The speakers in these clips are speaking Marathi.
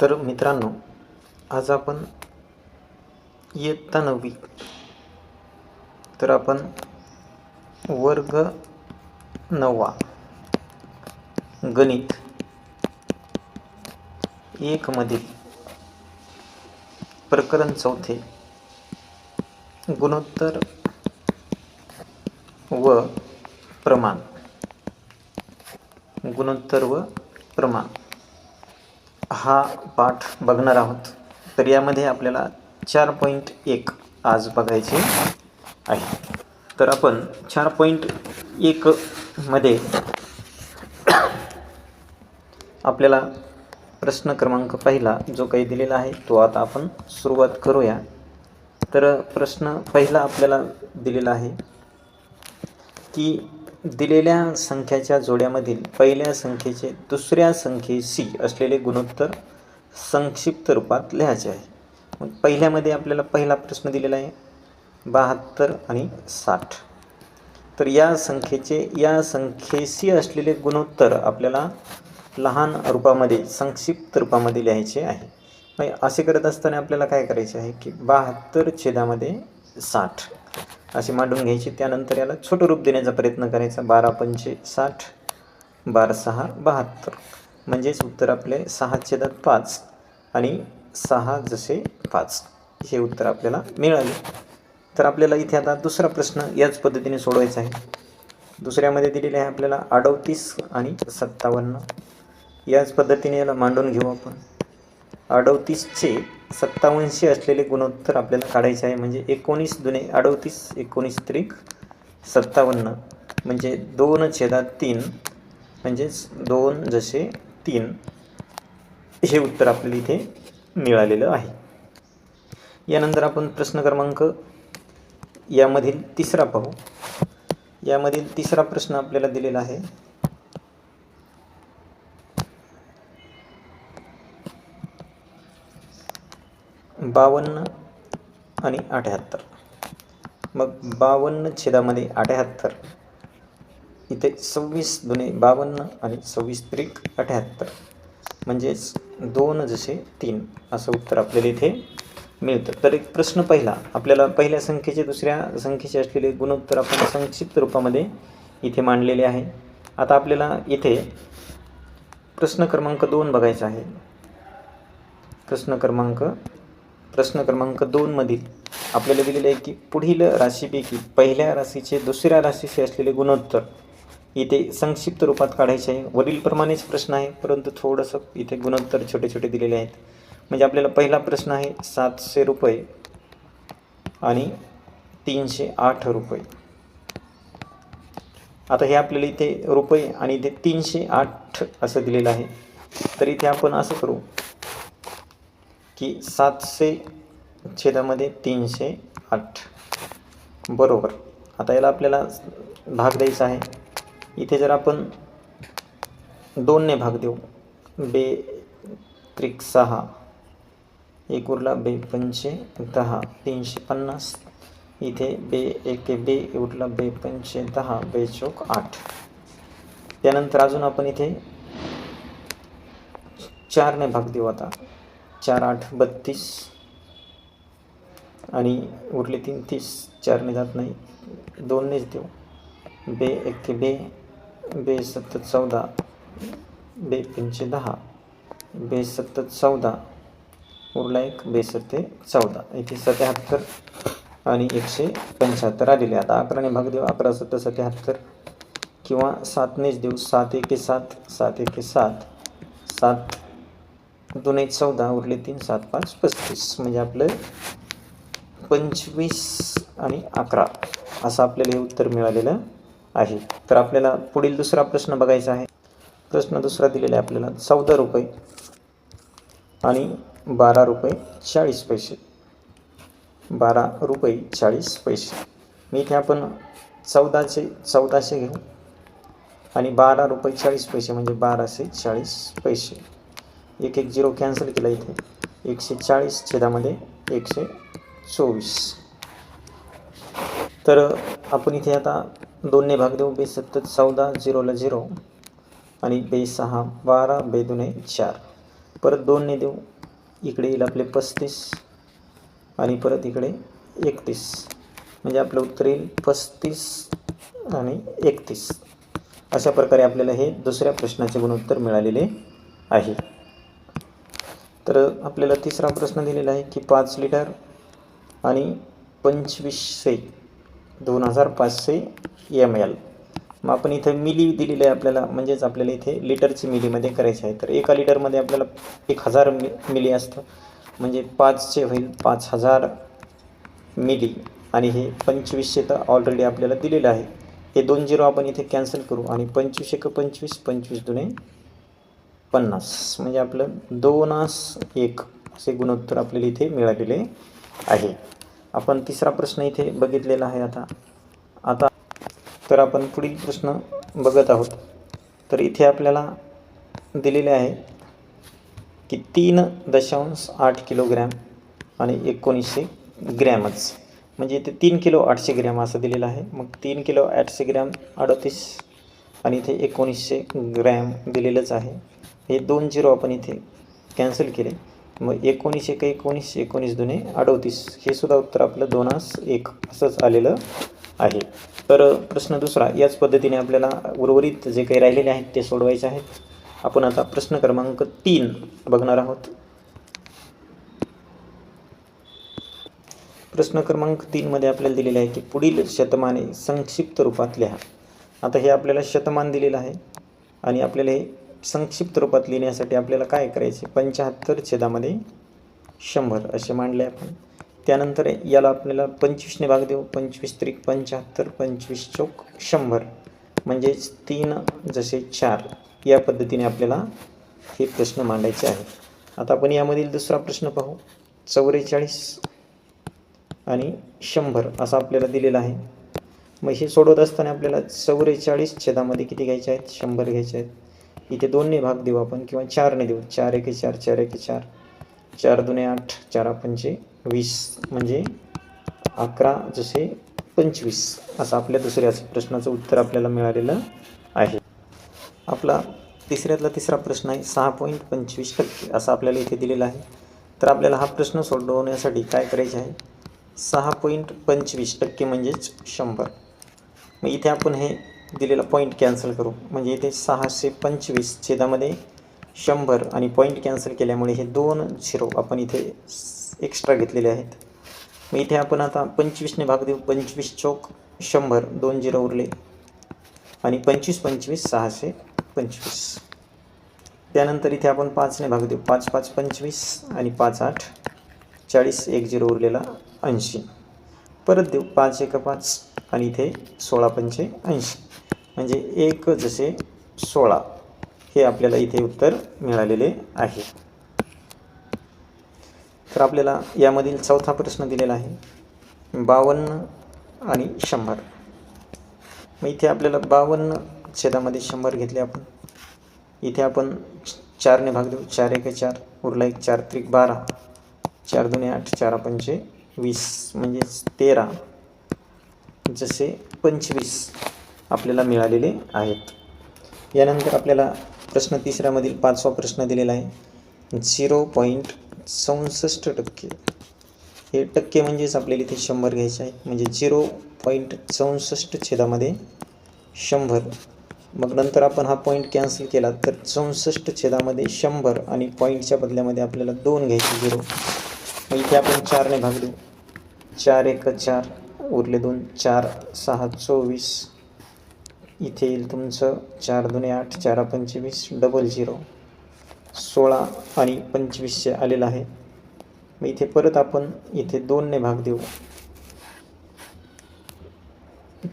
तर मित्रांनो आज आपण इयत्ता नववी तर आपण वर्ग नववा गणित एकमधील प्रकरण चौथे गुणोत्तर व प्रमाण. गुणोत्तर व प्रमाण. हा पाठ बघणार आहोत. तर यामध्ये आपल्याला चार पॉईंट एक आज बघायचे आहे. तर आपण चार पॉईंट एकमध्ये आपल्याला प्रश्न क्रमांक पहिला जो काही दिलेला आहे तो आता आपण सुरुवात करूया. तर प्रश्न पहिला आपल्याला दिलेला आहे की दिलेल्या संख्याच्या जोड्यामधील पहिल्या संख्येचे दुसऱ्या संख्येशी असलेले गुणोत्तर संक्षिप्त रूपात लिहायचे आहे. मग पहिल्यामध्ये आपल्याला पहिला प्रश्न दिलेला आहे बहात्तर आणि साठ. तर या संख्येचे या संख्येशी असलेले गुणोत्तर आपल्याला लहान रूपामध्ये संक्षिप्त रूपामध्ये लिहायचे आहे. मग असे करत असताना आपल्याला काय करायचे आहे की बहात्तर छेदामध्ये साठ. असे मांडून घ्यायचे. त्यानंतर याला छोटं रूप देण्याचा प्रयत्न करायचा. बारा पंचे साठ बारा सहा बहात्तर. म्हणजेच उत्तर आपले सहा छेदात पाच आणि सहा जसे पाच. हे उत्तर आपल्याला मिळाले. तर आपल्याला इथे आता दुसरा प्रश्न याच पद्धतीने सोडवायचा आहे. दुसऱ्यामध्ये दिलेले आहे आपल्याला अडतीस आणि सत्तावन्न. याच पद्धतीने याला मांडून घेऊ आपण. अडतीसचे सत्तावन्नशी असलेले गुणोत्तर आपल्याला काढायचे आहे. म्हणजे एकोणीस दुने अडतीस एकोणीस त्रिक सत्तावन्न. म्हणजे दोन छेदात तीन म्हणजेच दोन जसे तीन हे उत्तर आपल्याला इथे मिळालेलं आहे. यानंतर आपण प्रश्न क्रमांक यामधील तिसरा पाहू. यामधील तिसरा प्रश्न आपल्याला दिलेला आहे. बावन्न आणि अठ्याहत्तर. मग बावन्न छेदामध्ये अठ्याहत्तर. इथे सव्वीस दुने बावन्न आणि सव्वीस त्रिक अठ्याहत्तर. म्हणजेच दोन जसे तीन असं उत्तर आपल्याला इथे मिळतं. तर एक प्रश्न पहिला आपल्याला पहिल्या संख्येचे दुसऱ्या संख्येचे असलेले गुणोत्तर आपण संक्षिप्त रूपामध्ये इथे मांडलेले आहे. आता आपल्याला इथे प्रश्न क्रमांक दोन बघायचा आहे. प्रश्न क्रमांक प्रश्न क्रमांक दोनमधील आपल्याला दिलेलं आहे की पुढील राशीपैकी पहिल्या राशीचे दुसऱ्या राशीशी असलेले गुणोत्तर इथे संक्षिप्त रूपात काढायचे आहे. वरीलप्रमाणेच प्रश्न आहे परंतु थोडंसं इथे गुणोत्तर छोटे छोटे दिलेले आहेत. म्हणजे आपल्याला पहिला प्रश्न आहे सातशे रुपये आणि तीनशे आठ रुपये. आता हे आपल्याला इथे रुपये आणि इथे तीनशे आठ असं दिलेलं आहे. तर इथे आपण असं करू की सातशे छेदामध्ये तीनशे आठ. बरोबर. आता याला आपल्याला भाग द्यायचा आहे. इथे जर आपण दोनने भाग देऊ बे त्रिक सहा एक उरला बे पंचे दहा तीनशे पन्नास. इथे बे एक बे उरला बे पंचे दहा बे चौक आठ. त्यानंतर अजून आपण इथे चारने भाग देऊ आता. चार आठ बत्तीस. आणि उरले तीन तीस. चारने जात नाही. दोननेच देऊ. बे एक बे. बे सत्तर चौदा. बे पंचे दहा. बे सत्तर चौदा. उरला एक. बे सत्ते चौदा. इथे सत्याहत्तर आणि एकशे पंच्याहत्तर आलेले आता अकराने भाग देऊ. अकरा सत्तर सत्याहत्तर. किंवा सातनेच देऊ. सात एके सात. सात एके सात. सात दोन एक चौदा उरले तीन सात पाच पस्तीस. म्हणजे आपलं पंचवीस आणि अकरा असं आपल्याला हे उत्तर मिळालेलं आहे. तर आपल्याला पुढील दुसरा प्रश्न बघायचा आहे. प्रश्न दुसरा दिलेला आहे आपल्याला चौदा रुपये आणि बारा रुपये चाळीस पैसे. बारा रुपये चाळीस पैसे. मी इथे आपण चौदाचे चौदाशे घेऊ. आणि बारा रुपये चाळीस पैसे म्हणजे बाराशे चाळीस पैसे. एक एक झिरो कॅन्सल केला इथे. एकशे चाळीस छेदामध्ये एकशे चोवीस. तर आपण इथे आता दोनने भाग देऊ. बे सत्तर चौदा झिरोला झिरो आणि बे सहा बारा बे दुने चार. परत दोनने देऊ. इकडे येईल आपले पस्तीस. आणि परत इकडे एकतीस. म्हणजे आपलं उत्तर येईल पस्तीस आणि एकतीस. अशा प्रकारे आपल्याला हे दुसऱ्या प्रश्नाचे गुणोत्तर मिळालेले आहे. तर आपल्याला तिसरा प्रश्न दिलेला आहे की पाच लिटर आणि पंचवीसशे दोन हजार पाचशे एम एल मग आपण इथं मिली दिलेलं आहे आपल्याला म्हणजेच आपल्याला इथे लिटरची मिलीमध्ये करायचे आहे. तर एका लिटरमध्ये आपल्याला एक हजार मि मिली असतं. म्हणजे पाचशे होईल पाच हजार मिली. आणि हे पंचवीसशे तर ऑलरेडी आपल्याला दिलेलं आहे. हे दोन झिरो आपण इथे कॅन्सल करू आणि पंचवीस एक पंचवीस पंचवीस दुने पन्नास म्हणजे आपलं दोनास एक असे गुणोत्तर आपल्याला इथे मिळालेले आहे. आपण तिसरा प्रश्न इथे बघितलेला आहे आता. आता तर आपण पुढील प्रश्न बघत आहोत. तर इथे आपल्याला दिलेले आहे की तीन दशांश आठ किलोग्रॅम आणि एकोणीसशे ग्रॅमच. म्हणजे इथे तीन किलो आठशे ग्रॅम असं दिलेलं आहे. मग तीन किलो आठशे ग्रॅम अडतीस आणि इथे एकोणीसशे ग्रॅम दिलेलंच आहे. हे दोन झिरो आपण इथे कॅन्सल केले. मग एकोणीस एक एकोणीस एकोणीस दोन्ही अडतीस. हे सुद्धा उत्तर आपलं दोनास एक असंच आलेलं आहे. तर प्रश्न दुसरा याच पद्धतीने आपल्याला उर्वरित जे काही राहिलेले आहेत ते सोडवायचे आहेत. आपण आता प्रश्न क्रमांक तीन बघणार आहोत. प्रश्न क्रमांक तीनमध्ये आपल्याला दिलेलं आहे की पुढील शतमाने संक्षिप्त रूपात लिहा आता हे आपल्याला शतमान दिलेलं आहे आणि आपल्याला हे संक्षिप्त रूपात लिहिण्यासाठी आपल्याला काय करायचे? पंच्याहत्तर छेदामध्ये शंभर असे मांडले आपण. त्यानंतर याला आपल्याला पंचवीसने भाग देऊ. पंचवीस त्रिक पंच्याहत्तर पंचवीस चौक शंभर. म्हणजेच तीन जसे चार. या पद्धतीने आपल्याला हे प्रश्न मांडायचे आहेत. आता आपण यामधील दुसरा प्रश्न पाहू. चौवेचाळीस आणि शंभर असा आपल्याला दिलेला आहे. मग हे सोडवत असताना आपल्याला चौवेचाळीस छेदामध्ये किती घ्यायचे आहेत? शंभर घ्यायचे आहेत. इथे दोनने भाग देऊ आपण किंवा चारने देऊ. चार एके चार चार एके चार. चार दुने आठ चार पंचे वीस म्हणजे अकरा जसे पंचवीस. असं आपल्या दुसऱ्या प्रश्नाचं उत्तर आपल्याला मिळालेलं आहे. आपला तिसऱ्यातला तिसरा प्रश्न आहे सहा पॉईंट पंचवीस टक्के. असं आपल्याला इथे दिलेला आहे. तर आपल्याला हा प्रश्न सोडवण्यासाठी काय करायचे आहे? सहा पॉईंट पंचवीस टक्के म्हणजेच शंभर. मग इथे आपण हे दिलेला पॉईंट कॅन्सल करू. म्हणजे इथे सहाशे पंचवीस छेदामध्ये शंभर आणि पॉईंट कॅन्सल केल्यामुळे हे दोन झिरो आपण इथे एक्स्ट्रा घेतलेले आहेत. मग इथे आपण आता पंचवीसने भाग देऊ. पंचवीस चौक शंभर दोन झिरो उरले. आणि पंचवीस पंचवीस सहाशे पंचवीस. त्यानंतर इथे आपण पाचने भाग देऊ. पाच पाच पंचवीस आणि पाच आठ. चाळीस एक झिरो उरलेला ऐंशी. परत देऊ. पाच एक पाच. आणि इथे सोळा पंचे ऐंशी. म्हणजे एक जसे सोळा हे आपल्याला इथे उत्तर मिळालेले आहे. तर आपल्याला यामधील चौथा प्रश्न दिलेला आहे. बावन्न आणि शंभर. मग इथे आपल्याला बावन्न छेदामध्ये शंभर घेतले आपण. इथे आपण चारने भाग देऊ. चार एक चार. उरला एक चार. त्रिक बारा. चार दोन्ही आठ. चार पंचे वीस म्हणजेच तेरा जसे पंचवीस आपल्याला मिळालेले आहेत. यानंतर आपल्याला प्रश्न तिसऱ्यामधील पाचवा प्रश्न दिलेला आहे. झिरो पॉईंट चौसष्ट टक्के. हे टक्के म्हणजेच आपल्याला इथे शंभर घ्यायचे आहे म्हणजे झिरो पॉईंट चौसष्ट छेदामध्ये शंभर. मग नंतर आपण हा पॉईंट कॅन्सल केला तर चौसष्ट छेदामध्ये शंभर आणि पॉईंटच्या बदल्यामध्ये आपल्याला दोन घ्यायचे झिरो. इथे आपण चारने भाग देऊ चार एक चार. उरले दोन. चार सहा चोवीस. इथे येईल तुमचं. चार दोन्ही आठ. चार पंचवीस. डबल झिरो सोळा आणि पंचवीसशे आलेलं आहे. मग इथे परत आपण इथे दोनने भाग देऊ.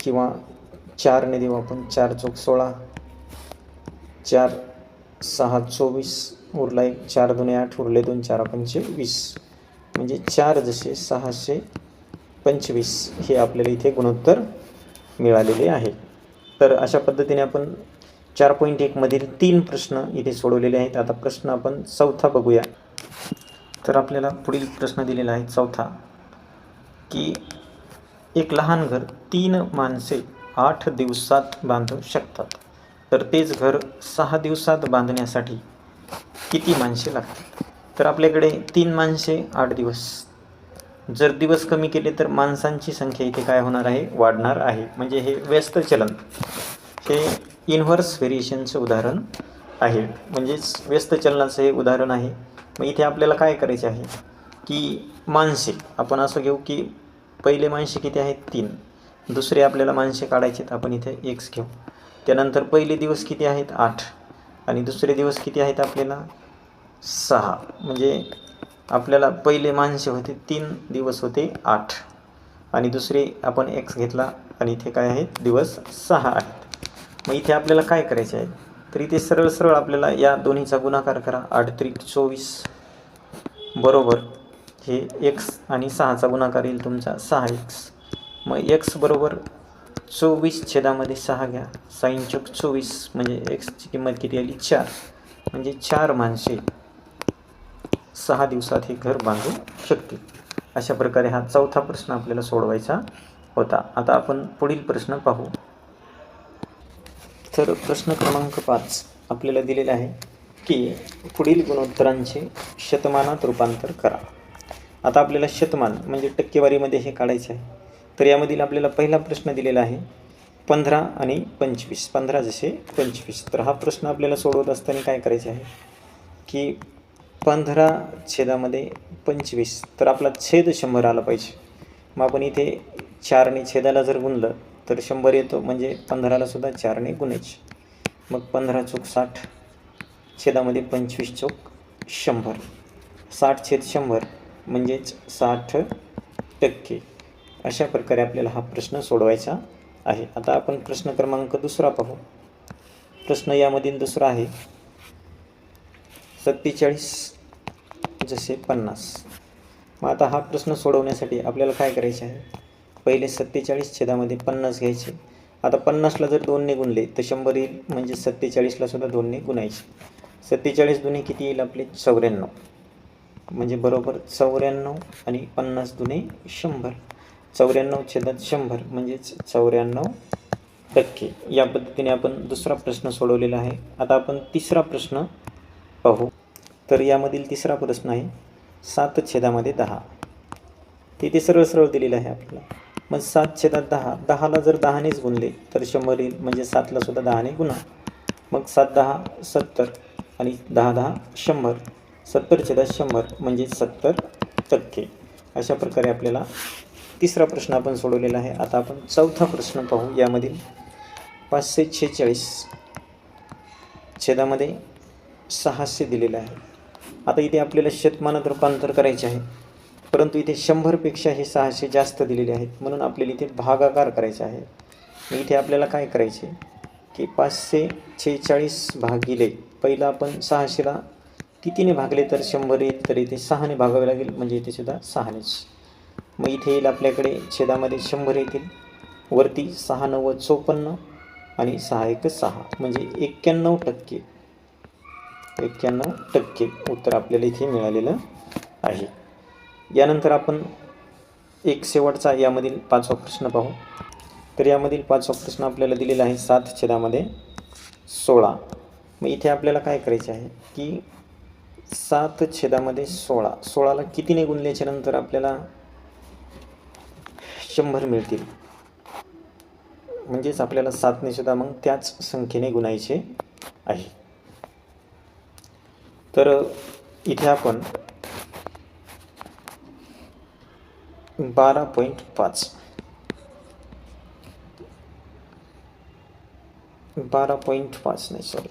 किंवा चारने देऊ आपण. चार चौक सोळा. चार सहा चोवीस. उरला एक. चार दोन्ही आठ. उरले दोन. चार पंचे वीस म्हणजे चार जसे सहाशे पंचवीस हे आपल्याला इथे गुणोत्तर मिळालेले आहे. तर अशा पद्धतीने आपण चार पॉईंट एकमधील तीन प्रश्न इथे सोडवलेले आहेत. आता प्रश्न आपण चौथा बघूया. तर आपल्याला पुढील प्रश्न दिलेला आहे चौथा की एक लहान घर तीन माणसे आठ दिवसात बांधू शकतात. तर तेच घर सहा दिवसात बांधण्यासाठी किती माणसे लागतील? तर आपल्याकडे तीन माणसे आठ दिवस. जर दिवस कमी केले तर माणसांची संख्या इथे काय होणार आहे? वाढणार आहे. म्हणजे हे व्यस्त चलन. हे इन्व्हर्स व्हेरिएशनचं उदाहरण आहे. म्हणजेच व्यस्त चलनाचं हे उदाहरण आहे. मग इथे आपल्याला काय करायचे आहे? की माणसे. आपण असं घेऊ की पहिले माणसे किती आहेत? तीन. दुसरे आपल्याला माणसे काढायचे आहेत. आपण इथे एक्स घेऊ. त्यानंतर पहिले दिवस किती आहेत? आठ. आणि दुसरे दिवस किती आहेत आपल्याला? सहा. म्हणजे आपल्याला पहिले माणसे होते तीन दिवस होते आठ. आणि दुसरे आपण एक्स घेतला आणि इथे काय आहेत? दिवस सहा आहेत. मग इथे आपल्याला काय करायचे आहे? तर इथे सरळ सरळ आपल्याला या दोन्हीचा गुणाकार करा. आठ त्रिक चोवीस. बरोबर. हे एक्स आणि सहाचा गुणाकार येईल तुमचा. सहा एक्स मग एक्स बरोबर चोवीस छेदामध्ये सहा घ्या. साईन चौक चोवीस. म्हणजे एक्सची किंमत किती आली? चार. म्हणजे चार माणसे सहा दिवसात हे घर बांधू शकतील. अशा प्रकारे हा चौथा प्रश्न आपल्याला सोडवायचा होता. आता आपण पुढील प्रश्न पाहू. तर प्रश्न क्रमांक पाच आपल्याला दिलेला आहे की पुढील गुणोत्तरांचे शतमानात रूपांतर करा. आता आपल्याला शतमान म्हणजे टक्केवारीमध्ये हे काढायचे आहे. तर यामधील आपल्याला पहिला प्रश्न दिलेला आहे पंधरा आणि पंचवीस. पंधरा जसे पंचवीस. तर हा प्रश्न आपल्याला सोडवत असताना काय करायचे आहे? की पंधरा छेदामध्ये पंचवीस. तर आपला छेद शंभर आला पाहिजे. मग आपण इथे चारने छेदाला जर गुणलं तर शंभर येतो. म्हणजे पंधराला सुद्धा चारने गुणायचे. मग पंधरा चौक साठ. छेदामध्ये पंचवीस चौक शंभर. साठ छेद शंभर म्हणजेच साठ टक्के. अशा प्रकारे आपल्याला हा प्रश्न सोडवायचा आहे. आता आपण प्रश्न क्रमांक दुसरा पाहू. प्रश्न यामधील दुसरा आहे सत्तेचाळीस जसे पन्नास. मग आता हा प्रश्न सोडवण्यासाठी आपल्याला काय करायचे आहे? पहिले सत्तेचाळीस छेदामध्ये पन्नास घ्यायचे. आता पन्नासला जर दोनने गुणले तर शंभर येईल म्हणजे सत्तेचाळीसला सुद्धा दोनने गुणायचे. सत्तेचाळीस दुने किती येईल आपले? चौऱ्याण्णव. म्हणजे बरोबर चौऱ्याण्णव आणि पन्नास दुने शंभर. चौऱ्याण्णव छेदात शंभर म्हणजेच चौऱ्याण्णव टक्के. या पद्धतीने आपण दुसरा प्रश्न सोडवलेला आहे. आता आपण तिसरा प्रश्न पाहू. तर यामधील तिसरा प्रश्न आहे सात छेदामध्ये दहा. तिथे सरळ सरळ दिलेलं आहे आपल्याला. मग सात छेदात दहा. दहाला जर दहानेच गुणले तर शंभर येईल म्हणजे सातला सुद्धा दहाने गुणा. मग सात दहा सत्तर आणि दहा दहा शंभर. सत्तर छेदात शंभर म्हणजे सत्तर टक्के. अशा प्रकारे आपल्याला तिसरा प्रश्न आपण सोडवलेला आहे. आता आपण चौथा प्रश्न पाहू यामधील. पाचशे छेचाळीस छेदामध्ये सहाशे दिलेलं आहे. आता इथे आपल्याला शतमानात रूपांतर करायचे आहे. परंतु इथे शंभरपेक्षा हे सहाशे जास्त दिलेले आहेत. म्हणून आपल्याला इथे भागाकार करायचा आहे. मग इथे आपल्याला काय करायचे? की पाचशे छेचाळीस भागिले पहिलं आपण सहाशेला कितीने भागले तर शंभर येत तर इथे सहाने भागावे लागेल. म्हणजे इथे सुद्धा सहानेच. मग इथे येईल आपल्याकडे छेदामध्ये शंभर येतील. वरती सहा नव्वद चोपन्न आणि सहा एक सहा. म्हणजे एक्क्याण्णव टक्के. एक्क्याण्णव टक्के उत्तर आपल्याला इथे मिळालेलं आहे. यानंतर आपण एक शेवटचा यामधील पाचवा प्रश्न पाहू. तर यामधील पाचवा प्रश्न आपल्याला दिलेला आहे सात छेदामध्ये सोळा. मग इथे आपल्याला काय करायचे आहे की सात छेदामध्ये सोळा. सोळाला कितीने गुणल्याच्या नंतर आपल्याला शंभर मिळतील? म्हणजेच आपल्याला सातने सुद्धा मग त्याच संख्येने गुणायचे आहे. तर इथे आपण बारा पॉईंट पाच. बारा पॉईंट पाच नाही सॉरी.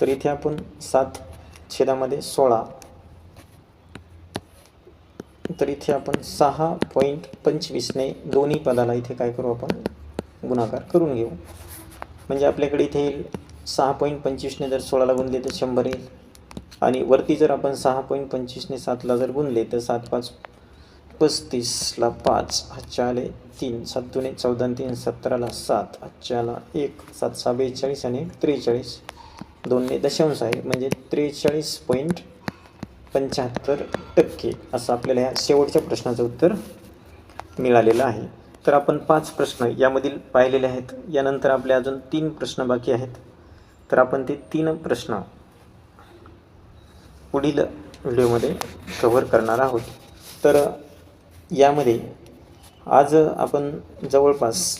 तर इथे आपण सात छेदामध्ये सोळा. तर इथे आपण सहा पॉईंट पंचवीसने दोन्ही पदाला इथे काय करू आपण? गुणाकार करून घेऊ. म्हणजे आपल्याकडे इथे येईल सहा पॉईंट पंचवीसने जर सोळाला गुणले तर शंभर येईल. आणि वरती जर आपण सहा पॉईंट पंचवीसने सातला जर गुणले तर सात पाच पस्तीसला पाच हातच्या आले तीन सात दुने चौदा तीन सतराला सात हच्च्याला एक सात सहा बेचाळीस आणि त्रेचाळीस. दोनने दशांश आहे. म्हणजे त्रेचाळीस पॉईंट पंच्याहत्तर टक्के असं आपल्याला ह्या शेवटच्या प्रश्नाचं उत्तर मिळालेलं आहे. तर आपण पाच प्रश्न यामधील पाहिलेले आहेत. यानंतर आपले अजून तीन प्रश्न बाकी आहेत. तर आपण ते तीन प्रश्न पुढील व्हिडिओमध्ये कव्हर करणार आहोत. तर यामध्ये आज आपण जवळपास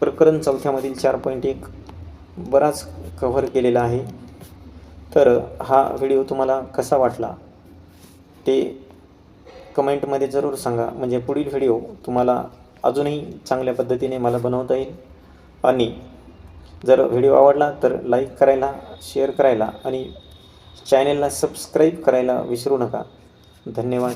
प्रकरण चौथ्यामधील चार पॉईंट एक बराच कव्हर केलेला आहे. तर हा व्हिडिओ तुम्हाला कसा वाटला? ते कमेंटमध्ये जरूर सांगा. म्हणजे पुढील व्हिडिओ तुम्हाला अजूनही चांगल्या पद्धतीने मला बनवता येईल. आणि जर व्हिडिओ आवडला तर लाईक करायला शेअर करायला आणि चॅनेलला सबस्क्राईब करायला विसरू नका. धन्यवाद.